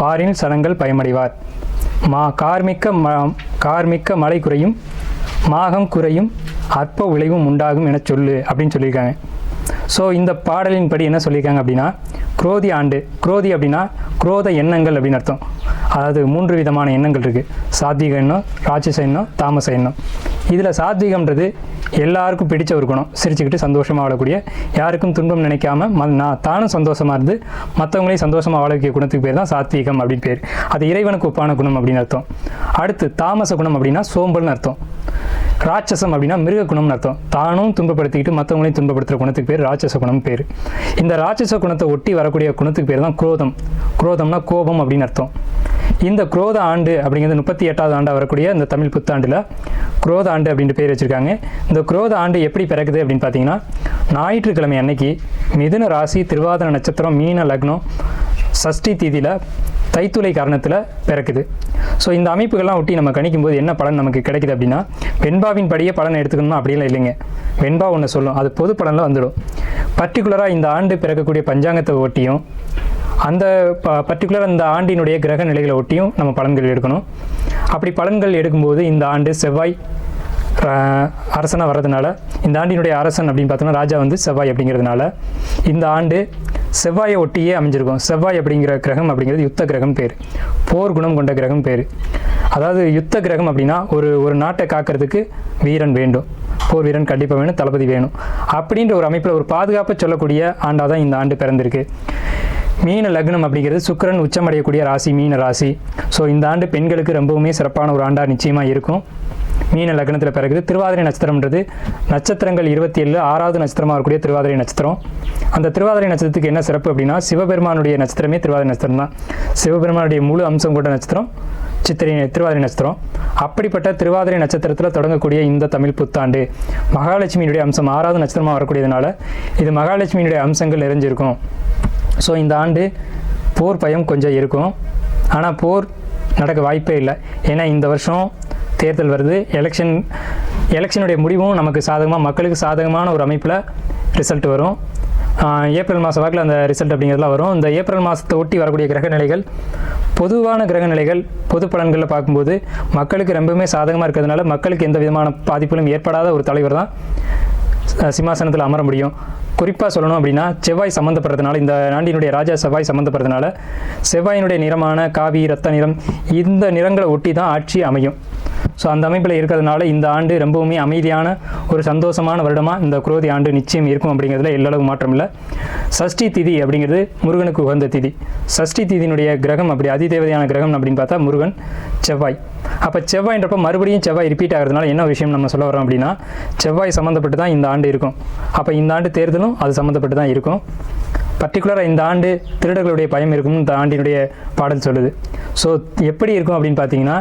பாரின் சனங்கள் பயமடைவார். மா கார்மிக்க ம கார்மிக்க மழை குறையும் மாகம் குறையும் அற்ப விளைவும் உண்டாகும் என சொல்லு அப்படின்னு சொல்லியிருக்காங்க. ஸோ இந்த பாடலின் படி என்ன சொல்லியிருக்காங்க அப்படின்னா குரோதி ஆண்டு குரோதி அப்படின்னா குரோத எண்ணங்கள் அப்படின்னு அர்த்தம். அதாவது மூன்று விதமான எண்ணங்கள் இருக்குது சாத்விக எண்ணம் ராட்சச எண்ணம் தாமச எண்ணம். இதில் சாத்விகம்ன்றது எல்லாருக்கும் பிடிச்ச ஒரு குணம். சிரிச்சுக்கிட்டு சந்தோஷமாக வாழக்கூடிய யாருக்கும் துன்பம் நினைக்காம ம நான் தானும் சந்தோஷமாக இருந்து மற்றவங்களையும் சந்தோஷமாக வாழக்கூடிய குணத்துக்கு பேர் தான் சாத்வீகம் அப்படின்னு பேர். அது இறைவனுக்கு ஒப்பான குணம் அப்படின்னு அர்த்தம். அடுத்து தாமச குணம் அப்படின்னா சோம்பல்னு அர்த்தம். ராட்சசம் அப்படின்னா மிருக குணம்னு அர்த்தம். தானும் துன்பப்படுத்திக்கிட்டு மற்றவங்களையும் துன்பப்படுத்துகிற குணத்துக்கு பேர் ராட்சச குணம் பேர். இந்த ராட்சச குணத்தை ஒட்டி வரக்கூடிய குணத்துக்கு பேர் தான் குரோதம். குரோதம்னா கோபம் அப்படின்னு அர்த்தம். இந்த குரோத ஆண்டு அப்படிங்கிறது முப்பத்தி எட்டாவது ஆண்டாக வரக்கூடிய இந்த தமிழ் புத்தாண்டில் குரோத ஆண்டு அப்படின்ட்டு பேர் வச்சுருக்காங்க. இந்த குரோத ஆண்டு எப்படி பிறக்குது அப்படின்னு பார்த்தீங்கன்னா ஞாயிற்றுக்கிழமை அன்னைக்கு மிதுன ராசி திருவாதிர நட்சத்திரம் மீன லக்னம் சஷ்டி தீதியில் தைத்துளை காரணத்தில் பிறக்குது. ஸோ இந்த அமைப்புகள்லாம் ஒட்டி நம்ம கணிக்கும்போது என்ன பலன் நமக்கு கிடைக்குது அப்படின்னா வெண்பாவின் படியே பலன் எடுத்துக்கணுமா அப்படிலாம் இல்லைங்க. வெண்பா ஒன்று சொல்லும். அது பொது பலனில் வந்துடும். பர்டிகுலராக இந்த ஆண்டு பிறக்கக்கூடிய பஞ்சாங்கத்தை ஒட்டியும் அந்த ப பர்டிகுலர் அந்த ஆண்டினுடைய கிரக நிலைகளை ஒட்டியும் நம்ம பலன்கள் எடுக்கணும். அப்படி பலன்கள் எடுக்கும்போது இந்த ஆண்டு செவ்வாய் அரசனாக வர்றதுனால இந்த ஆண்டினுடைய அரசன் அப்படின்னு பார்த்தோம்னா ராஜா வந்து செவ்வாய் அப்படிங்கிறதுனால இந்த ஆண்டு செவ்வாயை ஒட்டியே அமைஞ்சிருக்கும். செவ்வாய் அப்படிங்கிற கிரகம் அப்படிங்கிறது யுத்த கிரகம் பேர். போர் குணம் கொண்ட கிரகம் பேர். அதாவது யுத்த கிரகம் அப்படின்னா ஒரு ஒரு நாட்டை காக்கிறதுக்கு வீரன் வேண்டும். போர் வீரன் கண்டிப்பாக வேணும் தளபதி வேணும். அப்படின்ற ஒரு அமைப்பில் ஒரு பாதுகாப்பை சொல்லக்கூடிய ஆண்டாக தான் இந்த ஆண்டு பிறந்திருக்கு. மீன லக்னம் அப்படிங்கிறது சுக்கரன் உச்சமடையக்கூடிய ராசி மீன ராசி. ஸோ இந்த ஆண்டு பெண்களுக்கு ரொம்பவுமே சிறப்பான ஒரு ஆண்டாக நிச்சயமாக இருக்கும். மீன லக்னத்தில் பிறகு திருவாதிரை நட்சத்திரம்ன்றது நட்சத்திரங்கள் இருபத்தி ஏழு ஆறாவது நட்சத்திரமாக இருக்கக்கூடிய திருவாதிரை நட்சத்திரம். அந்த திருவாதிரை நட்சத்திரத்துக்கு என்ன சிறப்பு அப்படின்னா சிவபெருமானுடைய நட்சத்திரமே திருவாதிரை நட்சத்திரம் தான் சிவபெருமானுடைய முழு அம்சம் கொண்ட நட்சத்திரம் சித்திரை திருவாதிரை நட்சத்திரம். அப்படிப்பட்ட திருவாதிரை நட்சத்திரத்தில் தொடங்கக்கூடிய இந்த தமிழ் புத்தாண்டு மகாலட்சுமியினுடைய அம்சம் ஆறாவது நட்சத்திரமாக வரக்கூடியதுனால இது மகாலட்சுமியினுடைய அம்சங்கள் நிறைஞ்சிருக்கும். ஸோ இந்த ஆண்டு போர் பயம் கொஞ்சம் இருக்கும். ஆனால் போர் நடக்க வாய்ப்பே இல்லை. ஏன்னா இந்த வருஷம் தேர்தல் வருது. எலெக்ஷன் எலெக்ஷனுடைய முடிவும் நமக்கு சாதகமாக மக்களுக்கு சாதகமான ஒரு அமைப்பில் ரிசல்ட் வரும். ஏப்ரல் மாத வாக்கில் அந்த ரிசல்ட் அப்படிங்கிறதுலாம் வரும். இந்த ஏப்ரல் மாதத்தை ஒட்டி வரக்கூடிய கிரகநிலைகள் பொதுவான கிரகநிலைகள் பொது பலன்களில் பார்க்கும்போது மக்களுக்கு ரொம்பவுமே சாதகமாக இருக்கிறதுனால மக்களுக்கு எந்த விதமான பாதிப்புகளும் ஏற்படாத ஒரு தலைவர் தான் சிம்மாசனத்தில் அமர முடியும். குறிப்பாக சொல்லணும் அப்படின்னா செவ்வாய் சம்மந்தப்படுறதுனால இந்த நாண்டினுடைய ராஜா செவ்வாய் சம்மந்தப்படுறதுனால செவ்வாயினுடைய நிறமான காவி ரத்த நிறம் இந்த நிறங்களை ஒட்டி தான் ஆட்சி அமையும். ஸோ அந்த அமைப்பில் இருக்கிறதுனால இந்த ஆண்டு ரொம்பவுமே அமைதியான ஒரு சந்தோஷமான வருடமாக இந்த குரோதி ஆண்டு நிச்சயம் இருக்கும் அப்படிங்கிறதுல எல்லளவு மாற்றம் இல்லை சஷ்டி திதி அப்படிங்கிறது முருகனுக்கு உகந்த திதி. சஷ்டி திதியினுடைய கிரகம் அப்படி அதிதேவதையான கிரகம் அப்படின்னு பார்த்தா முருகன் செவ்வாய். அப்போ செவ்வாய்ன்றப்ப மறுபடியும் செவ்வாய் ரிப்பீட் ஆகிறதுனால என்ன விஷயம் நம்ம சொல்ல வரோம் அப்படின்னா செவ்வாய் சம்மந்தப்பட்டு தான் இந்த ஆண்டு இருக்கும். அப்போ இந்த ஆண்டு தேர்தலும் அது சம்மந்தப்பட்டு தான் இருக்கும். பர்டிகுலராக இந்த ஆண்டு திருடர்களுடைய பயம் இருக்கும்னு இந்த ஆண்டினுடைய பாடல் சொல்லுது. ஸோ எப்படி இருக்கும் அப்படின்னு பார்த்தீங்கன்னா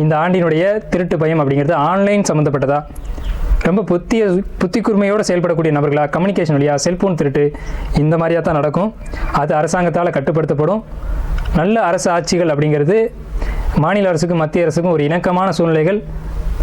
இந்த ஆண்டினுடைய திருட்டு பயம் அப்படிங்கிறது ஆன்லைன் சம்மந்தப்பட்டதா ரொம்ப புத்திய புத்திக்குரிமையோடு செயல்படக்கூடிய நபர்களா? கம்யூனிகேஷன் வழியாக செல்ஃபோன் திருட்டு இந்த மாதிரியாக தான் நடக்கும். அது அரசாங்கத்தால் கட்டுப்படுத்தப்படும். நல்ல அரசு ஆட்சிகள் அப்படிங்கிறது மாநில அரசுக்கும் மத்திய அரசுக்கும் ஒரு இணக்கமான சூழ்நிலைகள்.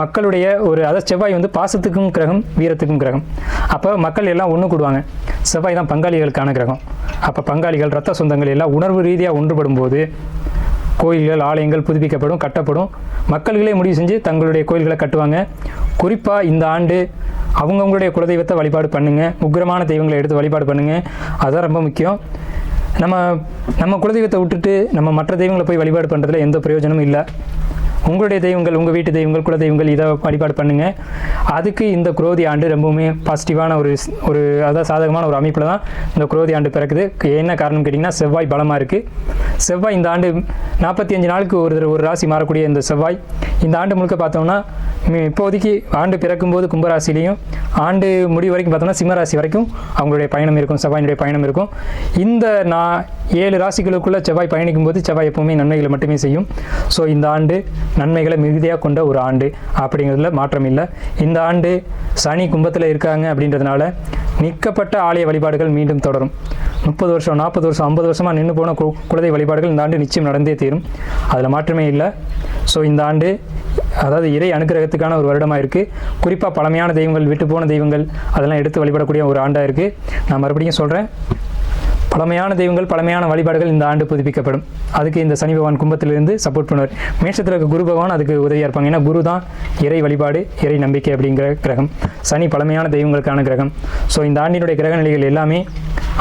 மக்களுடைய ஒரு அதாவது செவ்வாய் வந்து பாசத்துக்கும் கிரகம் வீரத்துக்கும் கிரகம். அப்போ மக்கள் எல்லாம் ஒன்று கூடுவாங்க. செவ்வாய் தான் பங்காளிகளுக்கான கிரகம். அப்போ பங்காளிகள் ரத்த சொந்தங்கள் எல்லாம் உணர்வு ரீதியாக ஒன்றுபடும் போது கோயில்கள் ஆலயங்கள் புதுப்பிக்கப்படும் கட்டப்படும். மக்கள்களே முடிவு செஞ்சு தங்களுடைய கோயில்களை கட்டுவாங்க. குறிப்பாக இந்த ஆண்டு அவங்கவுங்களுடைய குலதெய்வத்தை வழிபாடு பண்ணுங்கள் உக்கிரமான தெய்வங்களை எடுத்து வழிபாடு பண்ணுங்கள் அதுதான் ரொம்ப முக்கியம். நம்ம நம்ம குலதெய்வத்தை விட்டுட்டு நம்ம மற்ற தெய்வங்களை போய் வழிபாடு பண்ணுறதுல எந்த பிரயோஜனமும் இல்லை. உங்களுடைய தெய்வங்கள் உங்கள் வீட்டு தெய்வங்கள் குல தெய்வங்கள் இதை வழிபாடு பண்ணுங்கள் அதுக்கு இந்த குரோதி ஆண்டு ரொம்பவுமே பாசிட்டிவான ஒரு ஸ்- ஒரு அதாவது சாதகமான ஒரு அமைப்பில் தான் இந்த குரோதி ஆண்டு பிறக்குது. என்ன காரணம் கேட்டிங்கன்னா செவ்வாய் பலமாக இருக்குது செவ்வாய் இந்த ஆண்டு நாற்பத்தி அஞ்சு நாளுக்கு ஒரு ஒரு ராசி மாறக்கூடிய இந்த செவ்வாய். இந்த ஆண்டு முழுக்க பார்த்தோம்னா இப்போதைக்கு ஆண்டு பிறக்கும்போது கும்பராசிலையும் ஆண்டு முடிவு வரைக்கும் பார்த்தோம்னா சிம்மராசி வரைக்கும் அவங்களுடைய பயணம் இருக்கும் செவ்வாயினுடைய பயணம் இருக்கும். இந்த நான் ஏழு ராசிகளுக்குள்ளே செவ்வாய் பயணிக்கும் போது செவ்வாய் எப்பவுமே நன்மைகளை மட்டுமே செய்யும். ஸோ இந்த ஆண்டு நன்மைகளை மிகுதியாக கொண்ட ஒரு ஆண்டு. அப்படிங்கிறதுல மாற்றம் இல்லை. இந்த ஆண்டு சனி கும்பத்தில் இருக்காங்க அப்படின்றதுனால நிற்கப்பட்ட ஆலய வழிபாடுகள் மீண்டும் தொடரும். முப்பது வருஷம் நாற்பது வருஷம் ஐம்பது வருஷமாக நின்று போன கு குலதெய்வ வழிபாடுகள் இந்த ஆண்டு நிச்சயம் நடந்தே தீரும். அதில் மாற்றமே இல்லை. ஸோ இந்த ஆண்டு அதாவது இறை அனுக்கிரகத்துக்கான ஒரு வருடமாக இருக்குது குறிப்பாக பழமையான தெய்வங்கள் விட்டு போன தெய்வங்கள் அதெல்லாம் எடுத்து வழிபடக்கூடிய ஒரு ஆண்டாக இருக்குது நான் மறுபடியும் சொல்கிறேன் பழமையான தெய்வங்கள் பழமையான வழிபாடுகள் இந்த ஆண்டு புதுப்பிக்கப்படும். அதுக்கு இந்த சனி பகவான் கும்பத்திலிருந்து சப்போர்ட் பண்ணுவார். மேஷத்தில் இருக்க குரு பகவான் அதுக்கு உதவியாக இருப்பாங்க. ஏன்னா குரு தான் இறை வழிபாடு இறை நம்பிக்கை அப்படிங்கிற கிரகம். சனி பழமையான தெய்வங்களுக்கான கிரகம். ஸோ இந்த ஆண்டினுடைய கிரக நிலைகள் எல்லாமே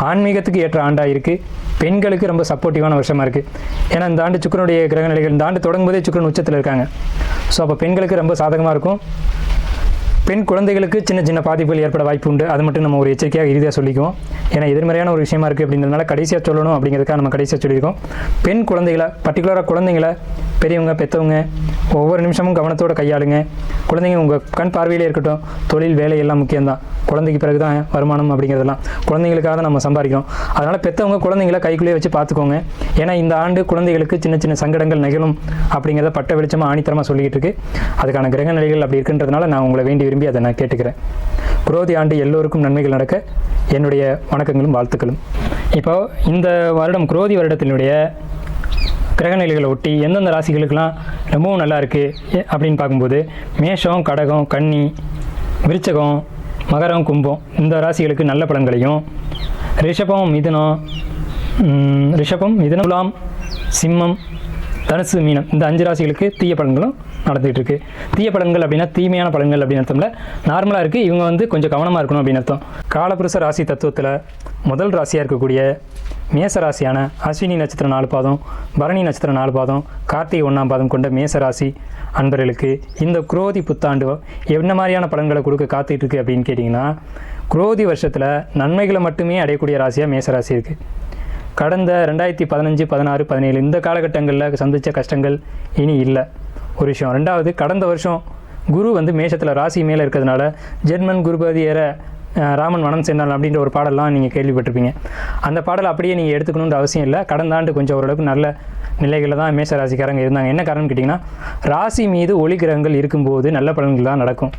ஆன்மீகத்துக்கு ஏற்ற ஆண்டாக இருக்குது பெண்களுக்கு ரொம்ப சப்போர்ட்டிவான வருஷமாக இருக்குது ஏன்னா இந்த ஆண்டு சுக்கரனுடைய கிரக நிலைகள் இந்த ஆண்டு தொடங்கும்போதே சுக்கரன் உச்சத்தில் இருக்காங்க. ஸோ அப்போ பெண்களுக்கு ரொம்ப சாதகமாக இருக்கும். பெண் குழந்தைகளுக்கு சின்ன சின்ன பாதிப்புகள் ஏற்பட வாய்ப்பு உண்டு. அது மட்டும் நம்ம ஒரு எச்சரிக்கையாக இறுதியாக சொல்லிக்குவோம். ஏன்னா எதிர்மறையான ஒரு விஷயமா இருக்குது அப்படின்றதுனால கடைசியாக சொல்லணும் அப்படிங்கிறதுக்காக நம்ம கடைசியாக சொல்லியிருக்கோம். பெண் குழந்தைகளை பர்டிகுலராக குழந்தைங்களை பெரியவங்க பெற்றவங்க ஒவ்வொரு நிமிஷமும் கவனத்தோடு கையாளுங்க. குழந்தைங்க உங்கள் கண் பார்வையிலே இருக்கட்டும். தொழில் வேலை எல்லாம் முக்கியம்தான். குழந்தைக்கு பிறகு தான் வருமானம் அப்படிங்கிறதெல்லாம். குழந்தைங்களுக்காக தான் நம்ம சம்பாதிக்கிறோம். அதனால் பெற்றவங்க குழந்தைங்கள கைக்குள்ளேயே வச்சு பார்த்துக்கோங்க. ஏன்னா இந்த ஆண்டு குழந்தைகளுக்கு சின்ன சின்ன சங்கடங்கள் நிகழும் அப்படிங்கிறத பட்ட வெளிச்சமாக ஆணித்தரமாக சொல்லிக்கிட்டு இருக்கு. அதுக்கான கிரக நிலைகள் அப்படி இருக்கின்றதுனால நான் உங்களை வேண்டி விரும்பி அதை நான் கேட்டுக்கிறேன். குரோதி ஆண்டு எல்லோருக்கும் நன்மைகள் நடக்க என்னுடைய வணக்கங்களும் வாழ்த்துக்களும். இப்போ இந்த வருடம் குரோதி வருடத்தினுடைய கிரகநிலைகளை ஒட்டி எந்தெந்த ராசிகளுக்கெல்லாம் ரொம்பவும் நல்லா இருக்குது அப்படின்னு பார்க்கும்போது மேஷம் கடகம் கன்னி விருச்சகம் மகரம் கும்பம் இந்த ராசிகளுக்கு நல்ல பலன்களையும் ரிஷபம் மிதுனம் ரிஷபம் மிதுனம் துலாம் சிம்மம் தனுசு மீனம் இந்த அஞ்சு ராசிகளுக்கு தீய பலன்களும் நடந்துகிட்டு இருக்கு தீய பலன்கள் அப்படின்னா தீமையான பலன்கள் அப்படின்னு அர்த்தம்ல. நார்மலாக இருக்குது இவங்க வந்து கொஞ்சம் கவனமாக இருக்கணும் அப்படின்னு அர்த்தம். காலபுருஷ ராசி தத்துவத்தில் முதல் ராசியாக இருக்கக்கூடிய மேச ராசியான அஸ்வினி நட்சத்திரம் நாலு பாதம் பரணி நட்சத்திரம் நாலு பாதம் கார்த்திகை ஒன்றாம் பாதம் கொண்ட மேச ராசி அன்பர்களுக்கு இந்த குரோதி புத்தாண்டு என்ன மாதிரியான பலன்களை கொடுக்க காத்துட்டு இருக்கு அப்படின்னு கேட்டிங்கன்னா குரோதி வருஷத்தில் நன்மைகளை மட்டுமே அடையக்கூடிய ராசியாக மேச ராசி இருக்குது கடந்த ரெண்டாயிரத்தி பதினஞ்சு பதினாறு பதினேழு இந்த காலகட்டங்களில் சந்தித்த கஷ்டங்கள் இனி இல்லை. ஒரு விஷயம். ரெண்டாவது கடந்த வருஷம் குரு வந்து மேஷத்தில் ராசி மேலே இருக்கிறதுனால ஜெர்மன் குருபதி ஏற ராமன் மனம் சென்றான் அப்படின்ற ஒரு பாடலாம் நீங்கள் கேள்விப்பட்டிருப்பீங்க. அந்த பாடல் அப்படியே நீங்கள் எடுத்துக்கணுன்ற அவசியம் இல்லை. கடந்த ஆண்டு கொஞ்சம் ஓரளவுக்கு நல்ல நிலைகளில் தான் மேஷ ராசிக்காரங்க இருந்தாங்க. என்ன காரணம் கேட்டிங்கன்னா ராசி மீது ஒளி கிரகங்கள் இருக்கும்போது நல்ல பலன்கள் தான் நடக்கும்.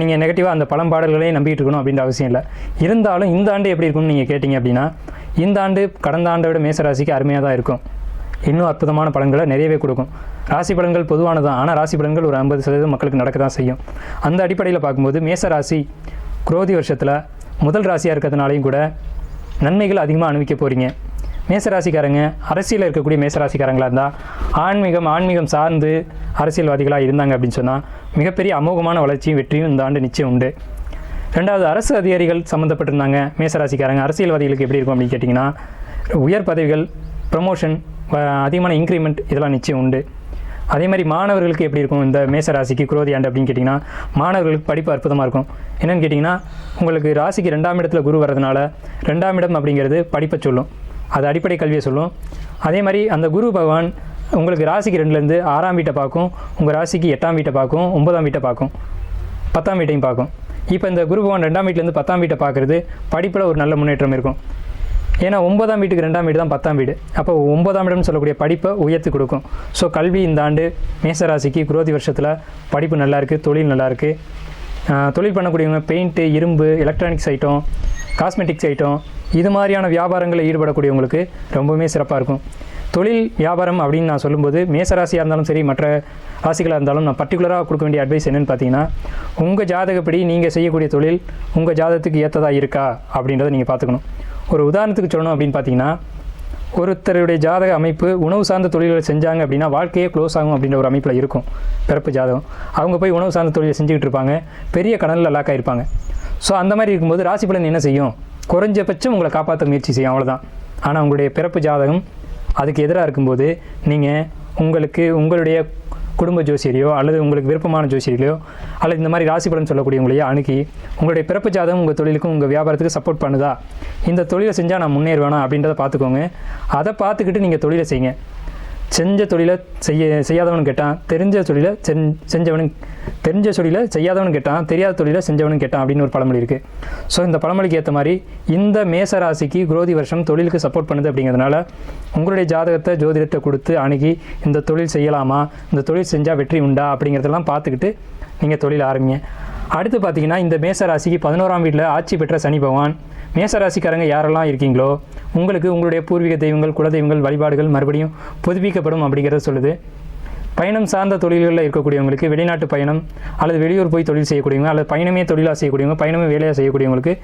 நீங்கள் நெகட்டிவாக அந்த பழம் பாடல்களையும் நம்பிக்கிட்டு இருக்கணும் அப்படின்ற அவசியம் இல்லை. இருந்தாலும் இந்த ஆண்டு எப்படி இருக்கும்னு நீங்கள் கேட்டிங்க அப்படின்னா இந்த ஆண்டு கடந்த ஆண்டை விட மேசராசிக்கு அருமையாக தான் இருக்கும். இன்னும் அற்புதமான பலன்களை நிறையவே கொடுக்கும். ராசி பலன்கள் பொதுவானது? தான் ஆனால் ராசி பலன்கள் ஒரு ஐம்பது சதவீதம் மக்களுக்கு நடக்க தான் செய்யும். அந்த அடிப்படையில் பார்க்கும்போது மேச ராசி குரோதி வருஷத்தில் முதல் ராசியாக இருக்கிறதுனாலையும் கூட நன்மைகள் அதிகமாக அனுபவிக்க போகிறீங்க மேசராசிக்காரங்க அரசியலில் இருக்கக்கூடிய மேசராசிக்காரங்களாக இருந்தால் ஆன்மீகம் ஆன்மீகம் சார்ந்து அரசியல்வாதிகளாக இருந்தாங்க அப்படின்னு சொன்னால் மிகப்பெரிய அமோகமான வளர்ச்சியும் வெற்றியும் இந்த ஆண்டு நிச்சயம் உண்டு. ரெண்டாவது அரசு அதிகாரிகள் சம்மந்தப்பட்டிருந்தாங்க மேசராசிக்காரங்க அரசியல்வாதிகளுக்கு எப்படி இருக்கும் அப்படின்னு கேட்டிங்கன்னா உயர் பதவிகள் ப்ரமோஷன் அதிகமான இன்க்ரிமெண்ட் இதெல்லாம் நிச்சயம் உண்டு. அதே மாதிரி மாணவர்களுக்கு எப்படி இருக்கும் இந்த மேச ராசிக்கு குரோதி ஆண்டு அப்படின்னு கேட்டிங்கன்னா மாணவர்களுக்கு படிப்பு அற்புதமாக இருக்கும். என்னென்னு கேட்டிங்கன்னா உங்களுக்கு ராசிக்கு ரெண்டாம் இடத்துல குரு வர்றதுனால ரெண்டாம் இடம் அப்படிங்கிறது படிப்பை சொல்லும். அது அடிப்படை கல்வியை சொல்லும். அதே மாதிரி அந்த குரு பகவான் உங்களுக்கு ராசிக்கு ரெண்டுலேருந்து ஆறாம் வீட்டை பார்க்கும் உங்கள் ராசிக்கு எட்டாம் வீட்டை பார்க்கும் ஒன்பதாம் வீட்டை பார்க்கும் பத்தாம் வீட்டையும் பார்க்கும். இப்போ இந்த குரு பகவான் ரெண்டாம் வீட்டிலேருந்து பத்தாம் வீட்டை பார்க்குறது படிப்பில் ஒரு நல்ல முன்னேற்றம் இருக்கும். ஏன்னா ஒன்பதாம் வீட்டுக்கு ரெண்டாம் வீடு தான் பத்தாம் வீடு. அப்போ ஒன்பதாம் இடம்னு சொல்லக்கூடிய படிப்பை உயர்த்தி கொடுக்கும். ஸோ கல்வி இந்த ஆண்டு மேசராசிக்கு குரோதி வருஷத்தில் படிப்பு நல்லாயிருக்கு தொழில் நல்லாயிருக்கு தொழில் பண்ணக்கூடியவங்க பெயிண்ட்டு இரும்பு எலக்ட்ரானிக்ஸ் ஐட்டம் காஸ்மெட்டிக்ஸ் ஐட்டம் இது மாதிரியான வியாபாரங்களில் ஈடுபடக்கூடியவங்களுக்கு ரொம்பவுமே சிறப்பாக இருக்கும். தொழில் வியாபாரம் அப்படின்னு நான் சொல்லும்போது மேசராசியாக இருந்தாலும் சரி மற்ற ராசிகளாக இருந்தாலும் நான் பர்டிகுலராக கொடுக்க வேண்டிய அட்வைஸ் என்னென்னு பார்த்தீங்கன்னா உங்கள் ஜாதகப்படி நீங்கள் செய்யக்கூடிய தொழில் உங்கள் ஜாதகத்துக்கு ஏற்றதாக இருக்கா அப்படின்றத நீங்கள் பார்த்துக்கணும். ஒரு உதாரணத்துக்கு சொல்லணும் அப்படின்னு பார்த்தீங்கன்னா ஒருத்தருடைய ஜாதக அமைப்பு உணவு சார்ந்த தொழில்களை செஞ்சாங்க அப்படின்னா வாழ்க்கையே க்ளோஸ் ஆகும் அப்படின்ற ஒரு அமைப்பில் இருக்கும். பிறப்பு ஜாதகம். அவங்க போய் உணவு சார்ந்த தொழிலை செஞ்சுக்கிட்டு இருப்பாங்க. பெரிய கடனில் லாக் ஆகிருப்பாங்க ஸோ அந்த மாதிரி இருக்கும்போது ராசி பலன் என்ன செய்யும்? குறைஞ்சபட்சம் உங்களை காப்பாற்ற முயற்சி செய்யும். அவ்வளோதான் ஆனால் உங்களுடைய பிறப்பு ஜாதகம் அதுக்கு எதிராக இருக்கும்போது நீங்கள் உங்களுக்கு உங்களுடைய குடும்ப ஜோசியரையோ அல்லது உங்களுக்கு விருப்பமான ஜோசியர்களையோ அல்லது இந்த மாதிரி ராசி பலன் சொல்லக்கூடியவங்களையோ அணுகி உங்களுடைய பிறப்பு ஜாதகம் உங்கள் தொழிலுக்கும் உங்கள் வியாபாரத்துக்கு சப்போர்ட் பண்ணுதா? இந்த தொழிலை செஞ்சால் நான் முன்னேறுவேனா அப்படின்றத பார்த்துக்கோங்க. அதை பார்த்துக்கிட்டு நீங்கள் தொழிலை செய்யுங்க. செஞ்ச தொழிலை செய்ய செய்யாதவனு கேட்டான். தெரிஞ்ச தொழிலை செஞ் செஞ்சவனும் தெரிஞ்ச தொழிலை செய்யாதவனு கேட்டான். தெரியாத தொழிலை செஞ்சவனும் கேட்டான் அப்படின்னு ஒரு பழமொழி இருக்குது ஸோ இந்த பழமொழிக்கு ஏற்ற மாதிரி இந்த மேச ராசிக்கு குரோதி வருஷம் தொழிலுக்கு சப்போர்ட் பண்ணுது அப்படிங்கிறதுனால உங்களுடைய ஜாதகத்தை ஜோதிடத்தை கொடுத்து அணுகி இந்த தொழில் செய்யலாமா? இந்த தொழில் செஞ்சால் வெற்றி உண்டா? அப்படிங்கிறதெல்லாம் பார்த்துக்கிட்டு நீங்கள் தொழில் ஆரம்பிங்க. அடுத்து பார்த்தீங்கன்னா இந்த மேச ராசிக்கு பதினோராம் வீட்டில் ஆட்சி பெற்ற சனி பகவான். மேசராசிக்காரங்க யாரெல்லாம் இருக்கீங்களோ உங்களுக்கு உங்களுடைய பூர்வீக தெய்வங்கள் குலதெய்வங்கள் வழிபாடுகள் மறுபடியும் புதுப்பிக்கப்படும் அப்படிங்கிறத சொல்லுது. பயணம் சார்ந்த தொழில்களில் இருக்கக்கூடியவங்களுக்கு வெளிநாட்டு பயணம் அல்லது வெளியூர் போய் தொழில் செய்யக்கூடியவங்க அல்லது பயணமே தொழிலாக செய்யக்கூடியவங்க பயணமே வேலையாக செய்யக்கூடியவங்களுக்கு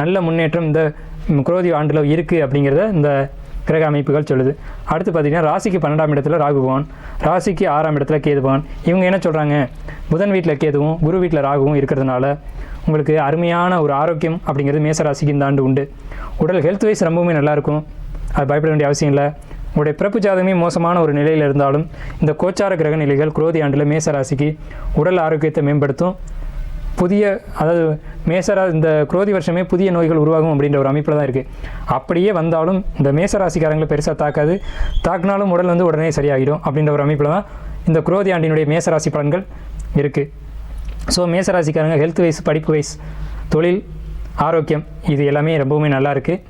நல்ல முன்னேற்றம் இந்த குரோதி ஆண்டில் இருக்குது அப்படிங்கிறத இந்த கிரக அமைப்புகள் சொல்லுது. அடுத்து பார்த்தீங்கன்னா ராசிக்கு பன்னெண்டாம் இடத்துல ராகு பகவான் ராசிக்கு ஆறாம் இடத்துல கேது பகவான். இவங்க என்ன சொல்கிறாங்க புதன் வீட்டில் கேதுவும் குரு வீட்டில் ராகுவும் இருக்கிறதுனால உங்களுக்கு அருமையான ஒரு ஆரோக்கியம் அப்படிங்கிறது மேசராசிக்கு இந்த ஆண்டு உண்டு. உடல் ஹெல்த் வைஸ் ரொம்பவுமே நல்லாயிருக்கும். அது பயப்பட வேண்டிய அவசியம் இல்லை. உங்களுடைய பிறப்பு ஜாதகமே மோசமான ஒரு நிலையில் இருந்தாலும் இந்த கோச்சார கிரக நிலைகள் குரோதி ஆண்டில் மேசராசிக்கு உடல் ஆரோக்கியத்தை மேம்படுத்தும். புதிய அதாவது மேசரா இந்த குரோதி வருஷமே புதிய நோய்கள் உருவாகும் அப்படின்ற ஒரு அமைப்பில் தான் இருக்குது அப்படியே வந்தாலும் இந்த மேசராசிக்காரங்களை பெருசாக தாக்காது. தாக்குனாலும் உடல் வந்து உடனே சரியாகிடும் அப்படின்ற ஒரு அமைப்பில் தான் இந்த குரோதி ஆண்டினுடைய மேசராசி பலன்கள் இருக்குது ஸோ மேசராசிக்காரங்க ஹெல்த் வைஸ் படிப்பு வைஸ் தொழில் ஆரோக்கியம் இது எல்லாமே ரொம்பவுமே நல்லா இருக்குது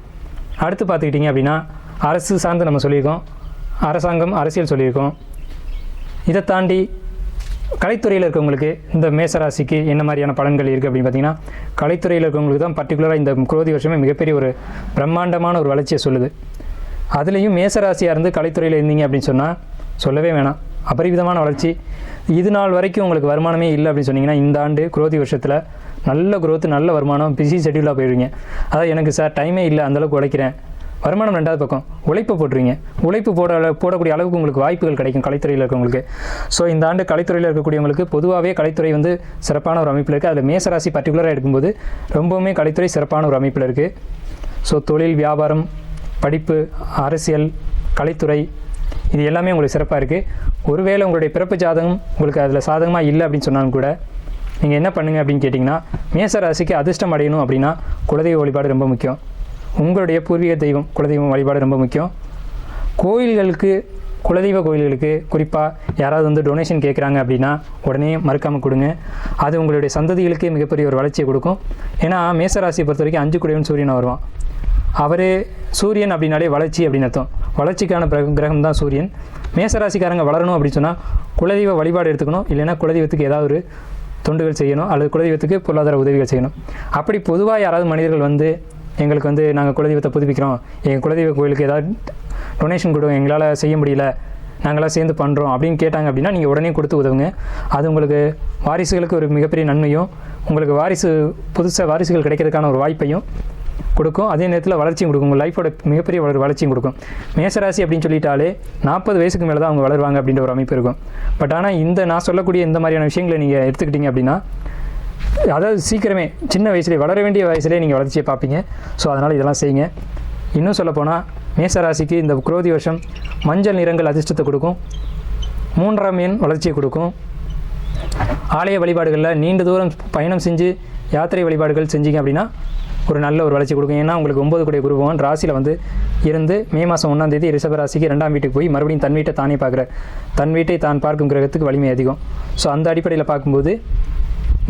அடுத்து பார்த்துக்கிட்டிங்க அப்படின்னா அரசு சார்ந்து நம்ம சொல்லியிருக்கோம். அரசாங்கம் அரசியல் சொல்லியிருக்கோம். இதை தாண்டி கலைத்துறையில் இருக்கவங்களுக்கு இந்த மேசராசிக்கு என்ன மாதிரியான பலன்கள் இருக்குது அப்படின்னு பார்த்தீங்கன்னா கலைத்துறையில் இருக்கவங்களுக்கு தான் பர்டிகுலராக இந்த குரோதி வருஷமே மிகப்பெரிய ஒரு பிரம்மாண்டமான ஒரு வளர்ச்சியை சொல்லுது. அதுலேயும் மேசராசியாக இருந்து கலைத்துறையில் இருந்தீங்க அப்படின்னு சொன்னால் சொல்லவே வேணாம். அபரிவிதமான வளர்ச்சி. இது நாள் வரைக்கும் உங்களுக்கு வருமானமே இல்லை அப்படின்னு சொன்னீங்கன்னா இந்த ஆண்டு குரோதி வருஷத்தில் நல்ல குரோத்து நல்ல வருமானம் பிஸி ஷெட்யூலாக போயிடுவீங்க அதாவது எனக்கு சார் டைமே இல்லை அந்தளவுக்கு உழைக்கிறேன். வருமானம் ரெண்டாவது பக்கம். உழைப்பு போட்டுருவீங்க. உழைப்பு போட போடக்கூடிய அளவுக்கு உங்களுக்கு வாய்ப்புகள் கிடைக்கும் கலைத்துறையில் இருக்கவங்களுக்கு. ஸோ இந்த ஆண்டு கலைத்துறையில் இருக்கக்கூடியவங்களுக்கு பொதுவாகவே கலைத்துறை வந்து சிறப்பான ஒரு அமைப்பில் இருக்குது அதில் மேசராசி பர்டிகுலராக எடுக்கும்போது ரொம்பவுமே கலைத்துறை சிறப்பான ஒரு அமைப்பில் இருக்குது ஸோ தொழில் வியாபாரம் படிப்பு அரசியல் கலைத்துறை இது எல்லாமே உங்களுக்கு சிறப்பாக இருக்குது ஒருவேளை உங்களுடைய பிறப்பு ஜாதகம் உங்களுக்கு அதில் சாதகமாக இல்லை அப்படின்னு சொன்னாலும் கூட நீங்கள் என்ன பண்ணுங்க அப்படின்னு கேட்டிங்கன்னா மேச ராசிக்கு அதிர்ஷ்டம் அடையணும் அப்படின்னா குலதெய்வ வழிபாடு ரொம்ப முக்கியம். உங்களுடைய பூர்வீக தெய்வம் குலதெய்வம் வழிபாடு ரொம்ப முக்கியம். கோயில்களுக்கு குலதெய்வ கோயில்களுக்கு குறிப்பாக யாராவது வந்து டொனேஷன் கேட்குறாங்க அப்படின்னா உடனே மறுக்காமல் கொடுங்க. அது உங்களுடைய சந்ததிகளுக்கே மிகப்பெரிய ஒரு வளர்ச்சியை கொடுக்கும். ஏன்னா மேசராசியை பொறுத்த வரைக்கும் அஞ்சு குடைவன் சூரியனை வருவான். அவர் சூரியன் அப்படின்னாலே வளர்ச்சி அப்படின்னு அர்த்தம். வளர்ச்சிக்கான கிரகம் தான் சூரியன். மேசராசிக்காரங்க வளரணும் அப்படின்னு சொன்னால் குலதெய்வ வழிபாடு எடுத்துக்கணும். இல்லைன்னா குலதெய்வத்துக்கு ஏதாவது ஒரு தொண்டுகள் செய்யணும். அல்லது குலதெய்வத்துக்கு பொருளாதார உதவிகள் செய்யணும். அப்படி பொதுவாக யாராவது மனிதர்கள் வந்து எங்களுக்கு வந்து நாங்கள் குலதெய்வத்தை புதுப்பிக்கிறோம். எங்கள் குலதெய்வ கோயிலுக்கு ஏதாவது டொனேஷன் கொடுங்க. எங்களால் செய்ய முடியல. நாங்களாம் சேர்ந்து பண்ணுறோம் அப்படின்னு கேட்டாங்க அப்படின்னா நீங்கள் உடனே கொடுத்து உதவுங்க. அது உங்களுக்கு வாரிசுகளுக்கு ஒரு மிகப்பெரிய நன்மையும் உங்களுக்கு வாரிசு புதுசாக வாரிசுகள் கிடைக்கிறதுக்கான ஒரு வாய்ப்பையும் கொடுக்கும். அதே நேரத்தில் வளர்ச்சியும் கொடுக்கும். உங்கள் லைஃபோட மிகப்பெரிய வளர் வளர்ச்சியும் கொடுக்கும். மேசராசி அப்படின்னு சொல்லிட்டாலே நாற்பது வயசுக்கு மேலே தான் அவங்க வளருவாங்க அப்படின்ற ஒரு அமைப்பு இருக்கும். பட் ஆனால் இந்த நான் சொல்லக்கூடிய இந்த மாதிரியான விஷயங்களை நீங்கள் எடுத்துக்கிட்டீங்க அப்படின்னா அதாவது சீக்கிரமே சின்ன வயசுலேயே வளர வேண்டிய வயசுலேயே நீங்கள் வளர்ச்சியை பார்ப்பீங்க. ஸோ அதனால் இதெல்லாம் செய்யுங்க. இன்னும் சொல்லப்போனால் மேசராசிக்கு இந்த குரோதி வருஷம் மஞ்சள் நிறங்கள் அதிர்ஷ்டத்தை கொடுக்கும். மூன்றாம் எண் வளர்ச்சியை கொடுக்கும். ஆலய வழிபாடுகளில் நீண்ட தூரம் பயணம் செஞ்சு யாத்திரை வழிபாடுகள் செஞ்சீங்க அப்படின்னா ஒரு நல்ல ஒரு வளர்ச்சி கொடுக்கும். ஏன்னா உங்களுக்கு ஒம்பது கூடிய குரு பகவான் ராசியில் வந்து இருந்து மே மாதம் ஒன்றாம் தேதி ரிஷப ராசிக்கு ரெண்டாம் வீட்டுக்கு போய் மறுபடியும் தன் வீட்டை தானே பார்க்குற. தன் வீட்டை தான் பார்க்கும் கிரகத்துக்கு வலிமை அதிகம். ஸோ அந்த அடிப்படையில் பார்க்கும்போது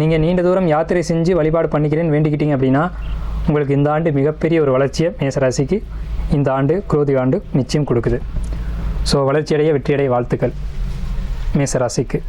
நீங்கள் நீண்ட தூரம் யாத்திரை செஞ்சு வழிபாடு பண்ணிக்கிறேன்னு வேண்டிக்கிட்டீங்க அப்படின்னா உங்களுக்கு இந்த ஆண்டு மிகப்பெரிய ஒரு வளர்ச்சியை மேசராசிக்கு இந்த ஆண்டு குரோதி ஆண்டு நிச்சயம் கொடுக்குது. ஸோ வளர்ச்சியடைய வெற்றியடைய வாழ்த்துக்கள் மேசராசிக்கு